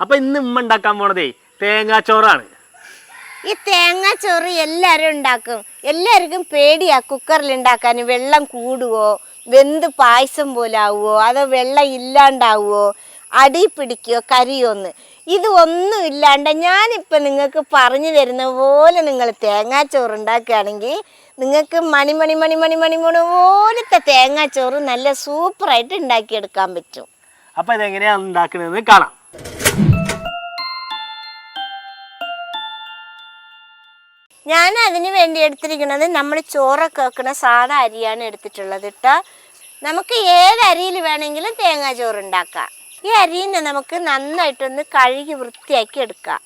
അപ്പൊ ഇന്ന് ഉമ്മ ഉണ്ടാക്കാൻ പോണതേ തേങ്ങാച്ചോറാണ്. ഈ തേങ്ങാച്ചോറ് എല്ലാരും ഉണ്ടാക്കും. എല്ലാവർക്കും പേടിയാ കുക്കറിൽ ഉണ്ടാക്കാൻ. വെള്ളം കൂടുവോ? വെന്ത് പായസം പോലെ ആവുമോ അതോ വെള്ളം ഇല്ലാണ്ടാവുമോ അടി പിടിക്കുകയോ കരിയോന്ന് ഇത് ഒന്നും ഇല്ലാണ്ട് ഞാനിപ്പോൾ നിങ്ങൾക്ക് പറഞ്ഞു തരുന്ന പോലെ നിങ്ങൾ തേങ്ങാച്ചോറ് ഉണ്ടാക്കുകയാണെങ്കിൽ നിങ്ങൾക്ക് മണി മണി മണി മണി മണി മണി പോലത്തെ തേങ്ങാച്ചോറ് നല്ല സൂപ്പറായിട്ട് ഉണ്ടാക്കിയെടുക്കാൻ പറ്റും. അപ്പൊ ഇതെങ്ങനെയാണ് ഉണ്ടാക്കുന്നത് കാണാം. ഞാൻ അതിന് വേണ്ടി എടുത്തിരിക്കുന്നത് നമ്മൾ ചോറൊക്കെ വെക്കുന്ന സാധാ അരിയാണ് എടുത്തിട്ടുള്ളത് കേട്ടോ നമുക്ക് ഏത് അരിയിൽ വേണമെങ്കിലും തേങ്ങാ ചോറ് ഉണ്ടാക്കാം. ഈ അരിനെ നമുക്ക് നന്നായിട്ടൊന്ന് കഴുകി വൃത്തിയാക്കി എടുക്കാം.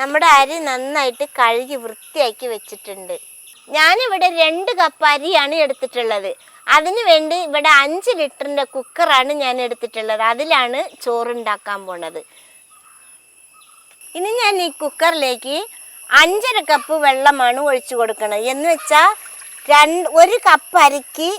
നമ്മുടെ അരി നന്നായിട്ട് കഴുകി വൃത്തിയാക്കി വെച്ചിട്ടുണ്ട്. ഞാനിവിടെ രണ്ട് കപ്പ് അരിയാണ് എടുത്തിട്ടുള്ളത്. അതിന് വേണ്ടി ഇവിടെ അഞ്ച് ലിറ്ററിന്റെ കുക്കറാണ് ഞാൻ എടുത്തിട്ടുള്ളത്. അതിലാണ് ചോറുണ്ടാക്കാൻ പോണത്. ഇനി ഞാൻ ഈ കുക്കറിലേക്ക് അഞ്ചര കപ്പ് വെള്ളമാണ് ഒഴിച്ചു കൊടുക്കുന്നത് എന്ന് വെച്ചാൽ രണ്ട് ഒരു കപ്പ് അരിക്ക്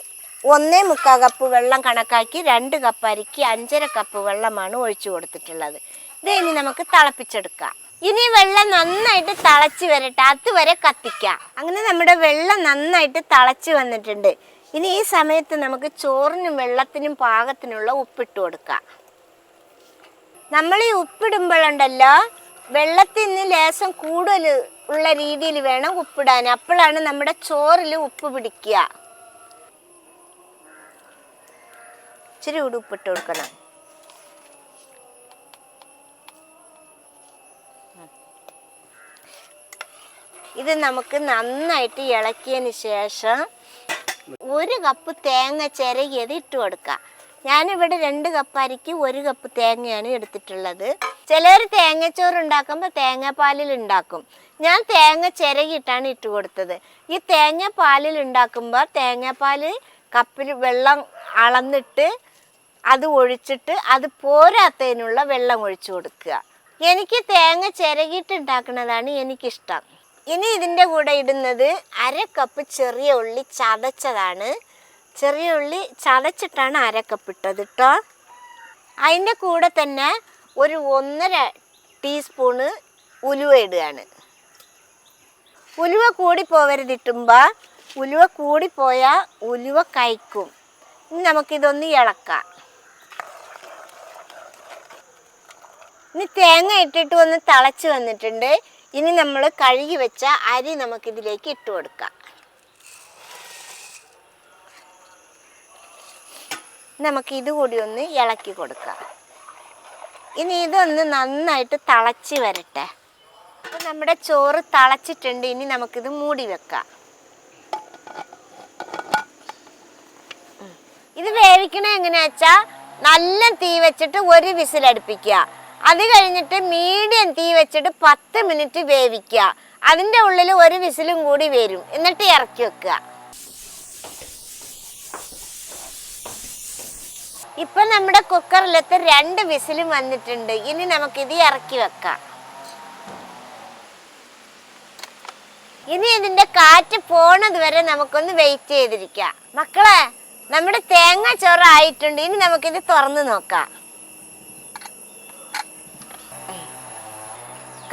ഒന്നേ മുക്കാൽ കപ്പ് വെള്ളം കണക്കാക്കി രണ്ട് കപ്പ് അരിക്ക് അഞ്ചര കപ്പ് വെള്ളമാണ് ഒഴിച്ചു കൊടുത്തിട്ടുള്ളത്. ഇത് ഇനി നമുക്ക് തിളപ്പിച്ചെടുക്കാം. ഇനി വെള്ളം നന്നായിട്ട് തിളച്ച് വരട്ടെ. അതുവരെ കത്തിക്കാം. അങ്ങനെ നമ്മുടെ വെള്ളം നന്നായിട്ട് തിളച്ച് വന്നിട്ടുണ്ട്. ഇനി ഈ സമയത്ത് നമുക്ക് ചോറിനും വെള്ളത്തിനും പാകത്തിനുള്ള ഉപ്പിട്ട് കൊടുക്കാം. നമ്മൾ ഈ ഉപ്പിടുമ്പോഴുണ്ടല്ലോ വെള്ളത്തിൽ നിന്ന് ലേശം കൂടുതൽ ഉള്ള രീതിയിൽ വേണം ഉപ്പിടാൻ. അപ്പോഴാണ് നമ്മുടെ ചോറിൽ ഉപ്പ് പിടിക്കുക. ഇച്ചിരി കൂടി ഉപ്പിട്ട് കൊടുക്കണം. ഇത് നമുക്ക് നന്നായിട്ട് ഇളക്കിയതിന് ശേഷം ഒരു കപ്പ് തേങ്ങ ചിരകിയത് ഇട്ട് കൊടുക്കുക. ഞാനിവിടെ രണ്ട് കപ്പ് അരിക്ക് ഒരു കപ്പ് തേങ്ങയാണ് എടുത്തിട്ടുള്ളത്. ചിലർ തേങ്ങച്ചോറ് ഉണ്ടാക്കുമ്പോൾ തേങ്ങാപ്പാലിൽ ഉണ്ടാക്കും. ഞാൻ തേങ്ങ ചിരകിയിട്ടാണ് ഇട്ട് കൊടുത്തത്. ഈ തേങ്ങാപ്പാലിൽ ഉണ്ടാക്കുമ്പോൾ തേങ്ങാപ്പാൽ കപ്പിൽ വെള്ളം അളന്നിട്ട് അത് ഒഴിച്ചിട്ട് അത് പോരാത്തതിനുള്ള വെള്ളം ഒഴിച്ചു കൊടുക്കുക. എനിക്ക് തേങ്ങ ചിരകിയിട്ട് ഉണ്ടാക്കുന്നതാണ് എനിക്കിഷ്ടം. ഇനി ഇതിന്റെ കൂടെ ഇടുന്നത് അര കപ്പ് ചെറിയ ഉള്ളി ചതച്ചതാണ്. ചെറിയ ഉള്ളി ചതച്ചിട്ടാണ് അര കപ്പ് ഇട്ടത് കേട്ടോ അതിന്റെ കൂടെ തന്നെ ഒരു ഒന്നര ടീസ്പൂണ് ഉലുവ ഇടുകയാണ്. ഉലുവ കൂടി പോവരുതിട്ടുമ്പോൾ ഉലുവ കൂടിപ്പോയാൽ ഉലുവ കഴിക്കും. ഇനി നമുക്കിതൊന്ന് ഇളക്കാം. ഇനി തേങ്ങ ഇട്ടിട്ട് ഒന്ന് തിളച്ച് വന്നിട്ടുണ്ട്. ഇനി നമ്മൾ കഴുകി വെച്ച അരി നമുക്കിതിലേക്ക് ഇട്ട് കൊടുക്കാം. നമുക്ക് ഇതുകൂടി ഒന്ന് ഇളക്കി കൊടുക്കാം. ഇനി ഇതൊന്ന് നന്നായിട്ട് തിളച്ച് വരട്ടെ. അപ്പം നമ്മുടെ ചോറ് തിളച്ചിട്ടുണ്ട് ഇനി നമുക്കിത് മൂടി വെക്കാം. ഇത് വേവിക്കണ എങ്ങനെയാ വെച്ചാൽ നല്ല തീ വെച്ചിട്ട് ഒരു വിസിലടുപ്പിക്കുക. അത് കഴിഞ്ഞിട്ട് മീഡിയം തീ വെച്ചിട്ട് പത്ത് മിനിറ്റ് വേവിക്കുക. അതിന്റെ ഉള്ളിൽ ഒരു വിസിലും കൂടി വരും. എന്നിട്ട് ഇറക്കി വെക്കുക. ഇപ്പൊ നമ്മുടെ കുക്കറിലത്തെ രണ്ട് വിസിലും വന്നിട്ടുണ്ട്. ഇനി നമുക്ക് നമുക്കിത് ഇറക്കി വെക്കാം. ഇനി ഇതിന്റെ കാറ്റ് പോണത് വരെ നമുക്കൊന്ന് വെയിറ്റ് ചെയ്തിരിക്കാം. മക്കളെ നമ്മുടെ തേങ്ങ ചോറ് ആയിട്ടുണ്ട്. ഇനി നമുക്കിത് തുറന്നു നോക്കാം.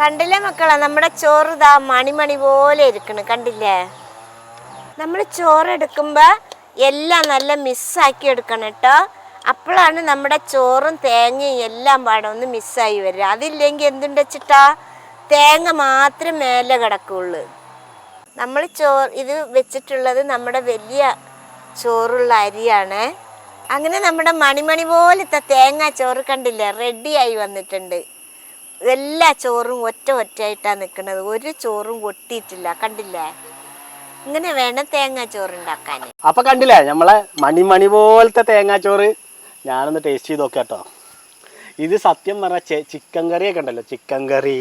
കണ്ടില്ലേ മക്കളെ? നമ്മുടെ ചോറ് ഇതാ മണിമണി പോലെ ഇരിക്കണ്. കണ്ടില്ലേ? നമ്മൾ ചോറ് എടുക്കുമ്പോൾ എല്ലാം നല്ല മിസ്സാക്കി എടുക്കണം കേട്ടോ. അപ്പോഴാണ് നമ്മുടെ ചോറും തേങ്ങയും എല്ലാം പാടെ ഒന്ന് മിസ്സായി വരിക. അതില്ലെങ്കിൽ എന്തുണ്ട് വെച്ചിട്ടാ? തേങ്ങ മാത്രം മേലെ കിടക്കുള്ളൂ. നമ്മൾ ചോറ് ഇത് വെച്ചിട്ടുള്ളത് നമ്മുടെ വലിയ ചോറുള്ള അരിയാണ്. അങ്ങനെ നമ്മുടെ മണിമണി പോലത്തെ തേങ്ങ ചോറ് കണ്ടില്ലേ? റെഡിയായി വന്നിട്ടുണ്ട്. എല്ലാ ചോറും ഒറ്റ ഒറ്റയായിട്ടാണ് നിൽക്കുന്നത് ഒരു ചോറും കൊട്ടിയിട്ടില്ല കണ്ടില്ലേ? ഇങ്ങനെ വേണം തേങ്ങാ ചോറ് ഉണ്ടാക്കാൻ. അപ്പൊ കണ്ടില്ലേ? നമ്മളെ മണിമണി പോലത്തെ തേങ്ങാച്ചോറ് ഞാനൊന്ന് ടേസ്റ്റ് ചെയ്ത് നോക്കാം കേട്ടോ. ഇത് സത്യം പറഞ്ഞ ചിക്കൻ കറി ഒക്കെ ഉണ്ടല്ലോ. ചിക്കൻ കറി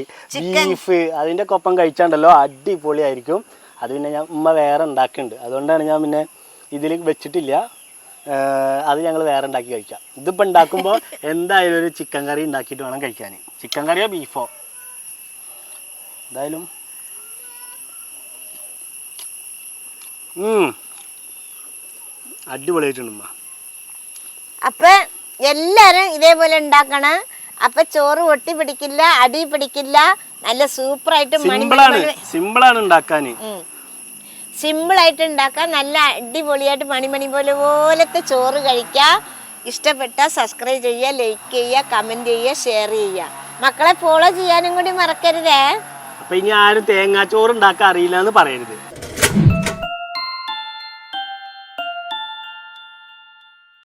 ബീഫ് അതിന്റെ ഒപ്പം കഴിച്ചാണ്ടല്ലോ അടിപൊളിയായിരിക്കും. അത് പിന്നെ ഞാൻ ഉമ്മ വേറെ ഉണ്ടാക്കുന്നുണ്ട് അതുകൊണ്ടാണ് ഞാൻ പിന്നെ ഇതിൽ വെച്ചിട്ടില്ല. അത് ഞങ്ങൾ വേറെ ഉണ്ടാക്കി കഴിക്കാം. ഇതിപ്പോൾ ഉണ്ടാക്കുമ്പോൾ എന്തായാലും ഒരു ചിക്കൻ കറി ഉണ്ടാക്കിയിട്ട് വേണം കഴിക്കാൻ ചിക്കൻ കറിയോ ബീഫോ എന്തായാലും. അടിപൊളിയായിട്ടുണ്ട് അപ്പൊ എല്ലാരും ഇതേപോലെ ഉണ്ടാക്കണം. അപ്പൊ ചോറ് ഒട്ടി പിടിക്കില്ല അടി പിടിക്കില്ല. നല്ല സൂപ്പറായിട്ട് മണി സിമ്പിളാണ് സിമ്പിളാണ് ഉണ്ടാക്കാന്. സിമ്പിൾ ആയിട്ട് ഉണ്ടാക്കാം. നല്ല അടിപൊളിയായിട്ട് മണിമണി പോലെ പോലത്തെ ചോറ് കഴിക്കാം. ഇഷ്ടപ്പെട്ട സബ്സ്ക്രൈബ് ചെയ്യുക ലൈക്ക് ചെയ്യുക കമന്റ് ചെയ്യുക ഷെയർ ചെയ്യുക. മക്കളെ ഫോളോ ചെയ്യാനും കൂടി മറക്കരുതേ. അപ്പൊ ഇനി ആരും തേങ്ങാച്ചോറ് ഉണ്ടാക്കാൻ അറിയില്ല എന്ന് പറയരുത്.